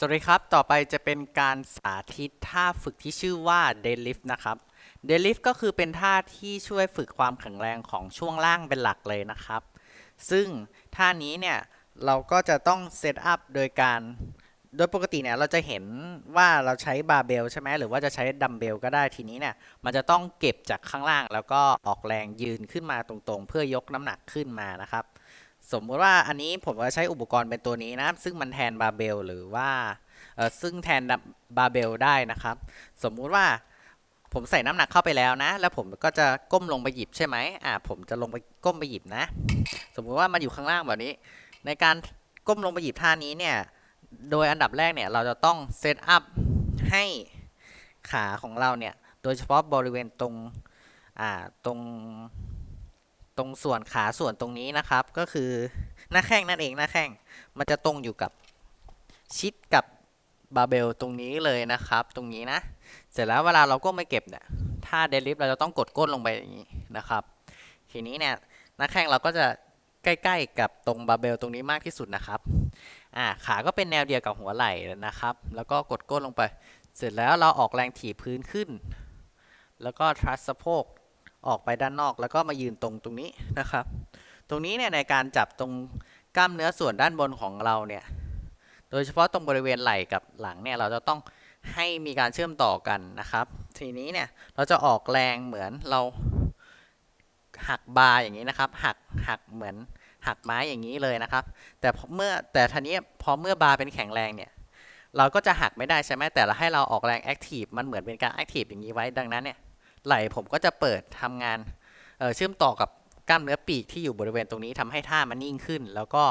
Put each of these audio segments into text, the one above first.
สวัสดีครับ ต่อไปจะเป็นการสาธิตท่าฝึกที่ชื่อว่า deadlift นะครับ deadlift ก็คือเป็นท่าที่ช่วยฝึกความแข็งแรงของช่วงล่างเป็นหลักเลยนะครับ ซึ่งท่านี้เนี่ยเราก็จะต้องเซตอัพโดยการ โดยปกติเนี่ยเราจะเห็นว่าเราใช้บาร์เบลใช่ไหมหรือว่าจะใช้ดัมเบลก็ได้ทีนี้เนี่ยมันจะต้องเก็บจากข้างล่างแล้วก็ออกแรงยืนขึ้นมาตรงๆ เพื่อยกน้ำหนักขึ้นมานะครับ สมมติว่าอันนี้ผมก็ใช้อุปกรณ์เป็นตัวนี้นะ ซึ่งมันแทนบาเบลหรือว่าเออซึ่งแทนบาเบลได้นะครับ สมมุติว่าผมใส่น้ำหนักเข้าไปแล้วนะ แล้วผมก็จะก้มลงไปหยิบใช่ไหมอ่าผมจะลงไปก้มไปหยิบนะ สมมุติว่ามันอยู่ข้างล่างแบบนี้ ในการก้มลงไปหยิบท่านี้เนี่ย โดยอันดับแรกเนี่ยเราจะต้องเซตอัพให้ขาของเราเนี่ย โดยเฉพาะบริเวณตรงอ่าตรง ตรงส่วนขาส่วนตรงนี้นะครับ ก็คือหน้าแข้งนั่นเองหน้าแข้งมันจะตรงอยู่กับชิดกับบาเบลตรงนี้เลยนะครับ ตรงนี้นะ เสร็จแล้วเวลาเราก้มไปเก็บเนี่ยถ้าเดลิฟเราจะต้องกดก้นลงไปอย่างนี้นะครับ ทีนี้เนี่ยหน้าแข้งเราก็จะใกล้ๆกับตรงบาเบลตรงนี้มากที่สุดนะครับอ่าขาก็เป็นแนวเดียวกับหัวไหล่นะครับ แล้วก็กดก้นลงไป เสร็จแล้วเราออกแรงถีบพื้นขึ้น แล้วก็ทรัสสะโพก ออกไปด้านนอกแล้วก็มายืนตรงตรงนี้นะครับ ตรงนี้เนี่ยในการจับตรงกล้ามเนื้อส่วนด้านบนของเราเนี่ย โดยเฉพาะตรงบริเวณไหล่กับหลังเนี่ยเราจะต้องให้มีการเชื่อมต่อกันนะครับ ทีนี้เนี่ยเราจะออกแรงเหมือนเราหักบาร์อย่างนี้นะครับ หักหักเหมือนหักไม้อย่างนี้เลยนะครับ แต่เมื่อแต่ทีนี้พอเมื่อบาร์เป็นแข็งแรงเนี่ยเราก็จะหักไม่ได้ใช่ไหมแต่เราให้เราออกแรงแอคทีฟมันเหมือนเป็นการแอคทีฟอย่างนี้ไว้ดังนั้นเนี่ย ไหล่ผมก็จะเปิดทำงานเชื่อมต่อกับกล้ามเนื้อปีกที่อยู่บริเวณตรงนี้ทำให้ท่ามันนิ่งขึ้น แล้วก็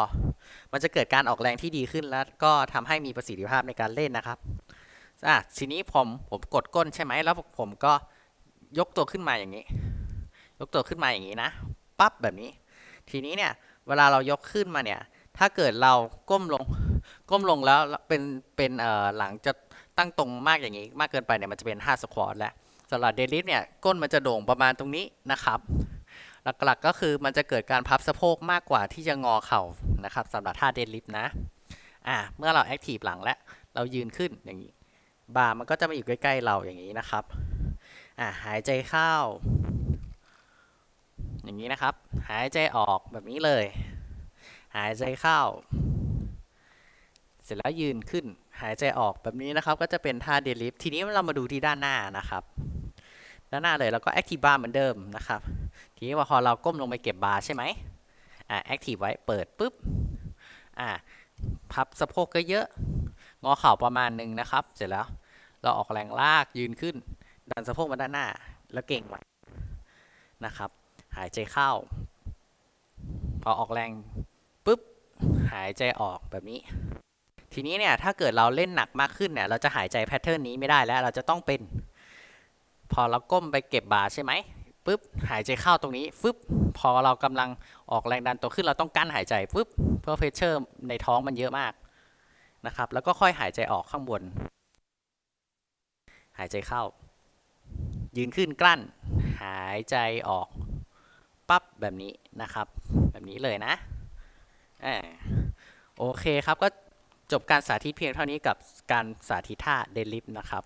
มันจะเกิดการออกแรงที่ดีขึ้นแล้วก็ทำให้มีประสิทธิภาพในการเล่นนะครับอะทีนี้ผมผมกดก้นใช่ไหมแล้วผมก็ยกตัวขึ้นมาอย่างนี้ ยกตัวขึ้นมาอย่างนี้นะปั๊บแบบนี้ ทีนี้เนี่ยเวลาเรายกขึ้นมาเนี่ยถ้าเกิดเราก้มลงก้มลงแล้วเป็นเป็นเอ่อหลังจะตั้งตรงมากอย่างนี้ มากเกินไปเนี่ยมันจะเป็นท่าสควอตแล้ว สำหรับเดลิฟเนี่ยก้นมันจะโด่งประมาณตรงนี้นะครับหลักๆก็คือมันจะเกิดการพับสะโพกมากกว่าที่จะงอเข่านะครับสำหรับท่าเดลิฟนะอ่าเมื่อเราแอคทีฟหลังแล้วเรายืนขึ้นอย่างนี้บ่ามันก็จะมาอยู่ใกล้ๆเราอย่างนี้นะครับอ่าหายใจเข้า อย่างนี้นะครับ หายใจออกแบบนี้เลย หายใจเข้า เสร็จแล้วยืนขึ้น หายใจออกแบบนี้นะครับ ก็จะเป็นท่าเดลิฟทีนี้เรามาดูที่ด้านหน้านะครับ ด้านหน้าเลยแล้วก็ active bar เหมือนเดิมนะครับ ทีนี้พอเราก้มลงไปเก็บบาร์ใช่ไหมอ่า active ไว้เปิดปุ๊บอ่าพับสะโพกก็เยอะงอเข่าประมาณหนึ่งนะครับ เสร็จแล้วเราออกแรงลากยืนขึ้น ดันสะโพกมาด้านหน้า แล้วเก่งไว้นะครับ หายใจเข้า พอออกแรงปุ๊บหายใจออกแบบนี้ ทีนี้เนี่ยถ้าเกิดเราเล่นหนักมากขึ้นเนี่ยเราจะหายใจแพทเทิร์นนี้ไม่ได้แล้วเราจะต้องเป็น พอเราก้มไปเก็บบาร์ใช่ไหมปุ๊บหายใจเข้าตรงนี้ฟึบพอเรากำลังออกแรงดันตัวขึ้นเราต้องกั้นหายใจฟึบเพราะเพชเชอร์ในท้องมันเยอะมากนะครับแล้วก็ค่อยหายใจออกข้างบน หายใจเข้า ยืนขึ้นกลั้น หายใจออกปั๊บแบบนี้นะครับ แบบนี้เลยนะอโอเคครับก็จบการสาธิตเพียงเท่านี้กับการสาธิตท่าเดลิฟนะครับ